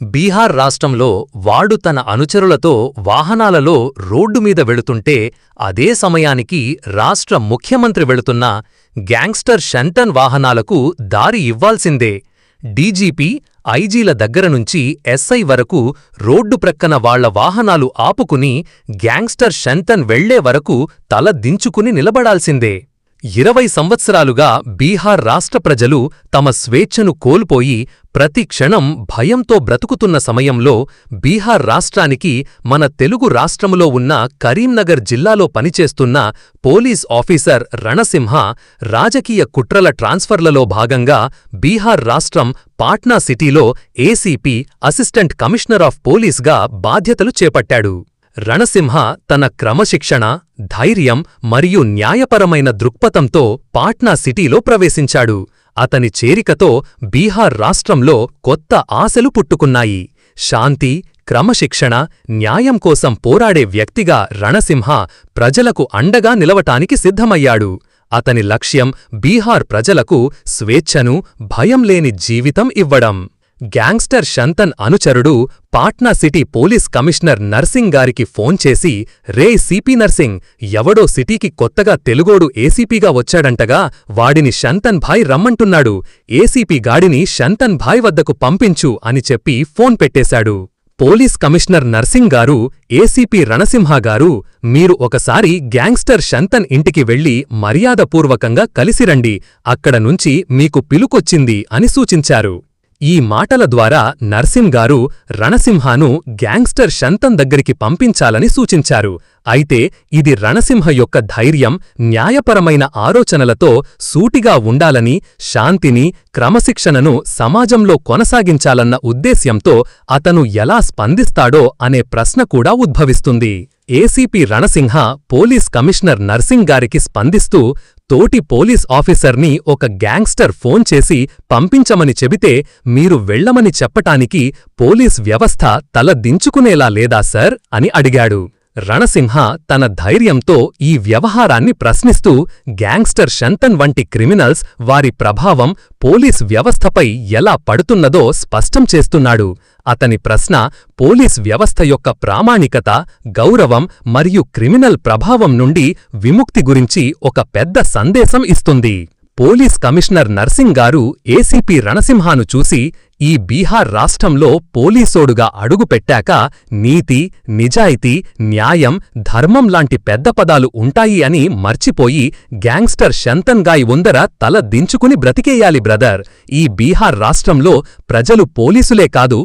బీహార్ రాష్ట్రంలో వాడు తన అనుచరులతో వాహనాలలో రోడ్డు మీద వెళుతుంటే అదే సమయానికి రాష్ట్ర ముఖ్యమంత్రి వెళుతున్న గ్యాంగ్స్టర్ షంటన్ వాహనాలకు దారి ఇవ్వాల్సిందే. డీజీపీ ఐజీల దగ్గరనుంచి ఎస్ఐ వరకు రోడ్డు ప్రక్కన వాళ్ళ వాహనాలు ఆపుకుని గ్యాంగ్స్టర్ షంటన్ వెళ్ళే వరకు తల దించుకుని నిలబడాల్సిందే. ఇరవై సంవత్సరాలుగా బీహార్ రాష్ట్ర ప్రజలు తమ స్వేచ్ఛను కోల్పోయి ప్రతి క్షణం భయంతో బ్రతుకుతున్న సమయంలో బీహార్ రాష్ట్రానికి మన తెలుగు రాష్ట్రములో ఉన్న కరీంనగర్ జిల్లాలో పనిచేస్తున్న పోలీస్ ఆఫీసర్ రణసింహ రాజకీయ కుట్రల ట్రాన్స్ఫర్లలో భాగంగా బీహార్ రాష్ట్రం పాట్నా సిటీలో ఏసీపీ అసిస్టెంట్ కమిషనర్ ఆఫ్ పోలీస్గా బాధ్యతలు చేపట్టాడు. రణసింహ తన క్రమశిక్షణ ధైర్యం మరియు న్యాయపరమైన దృక్పథంతో పాట్నా సిటీలో ప్రవేశించాడు. అతని చేరికతో బీహార్ రాష్ట్రంలో కొత్త ఆశలు పుట్టుకున్నాయి. శాంతి క్రమశిక్షణ న్యాయం కోసం పోరాడే వ్యక్తిగా రణసింహ ప్రజలకు అండగా నిలవటానికి సిద్ధమయ్యాడు. అతని లక్ష్యం బీహార్ ప్రజలకు స్వేచ్ఛను భయం లేని జీవితం ఇవ్వడం. గ్యాంగ్స్టర్ షంతన్ అనుచరుడు Patna city police commissioner Narsing గారికి ఫోన్ చేసి రే సిపి నర్సింగ్ ఎవడో సిటీకి కొత్తగా తెలుగోడు ఏసీపీగా వచ్చాడంటగా వాడిని షంతన్ భాయ్ రమ్మంటున్నాడు. ఏసీపీ గాడిని శంతన్ భాయ్ వద్దకు పంపించు అని చెప్పి ఫోన్ పెట్టేశాడు. పోలీస్ కమిషనర్ నర్సింగ్ గారు ఏసీపీ రణసింహ గారు మీరు ఒకసారి గ్యాంగ్స్టర్ షంతన్ ఇంటికి వెళ్ళి మర్యాదపూర్వకంగా కలిసిరండి. అక్కడ నుంచి మీకు పిలుకొచ్చింది అని సూచించారు. ఈ మాటల ద్వారా నర్సింగారు రణసింహాను గ్యాంగ్స్టర్ శంతం దగ్గరికి పంపించాలని సూచించారు. అయితే ఇది రణసింహ యొక్క ధైర్యం న్యాయపరమైన ఆలోచనలతో సూటిగా ఉండాలని శాంతిని క్రమశిక్షణను సమాజంలో కొనసాగించాలన్న ఉద్దేశ్యంతో అతను ఎలా స్పందిస్తాడో అనే ప్రశ్న కూడా ఉద్భవిస్తుంది. ACP Ranasimha police commissioner Narsing గారికి స్పందిస్తూ తోటి పోలీస్ ఆఫీసర్ని ఒక గ్యాంగ్స్టర్ ఫోన్ చేసి పంపించమని చెబితే మీరు వెళ్ళమని చెప్పటానికి పోలీస్ వ్యవస్థ తల దించుకునేలా లేదా సర్? అని అడిగాడు. రణసింహ తన ధైర్యంతో ఈ వ్యవహారాన్ని ప్రశ్నిస్తూ గ్యాంగ్స్టర్ శంతన్ వంటి క్రిమినల్స్ వారి ప్రభావం పోలీస్ వ్యవస్థపై ఎలా పడుతున్నదో స్పష్టం చేస్తున్నాడు. అతని ప్రశ్న పోలీస్ వ్యవస్థ యొక్క ప్రామాణికత గౌరవం మరియు క్రిమినల్ ప్రభావం నుండి విముక్తి గురించి ఒక పెద్ద సందేశం ఇస్తుంది. పోలీస్ కమిషనర్ నర్సింగ్ గారు ఏసీపీ రణసింహాను చూసి ఈ బీహార్ రాష్ట్రంలో పోలీసోడుగా అడుగుపెట్టాక నీతి నిజాయితీ న్యాయం ధర్మం లాంటి పెద్ద పదాలు ఉంటాయి అని మర్చిపోయి గ్యాంగ్స్టర్ శంతన్ గాయ్ ఉందర తల దించుకుని బ్రతికేయాలి బ్రదర్. ఈ బీహార్ రాష్ట్రంలో ప్రజలు పోలీసులే కాదు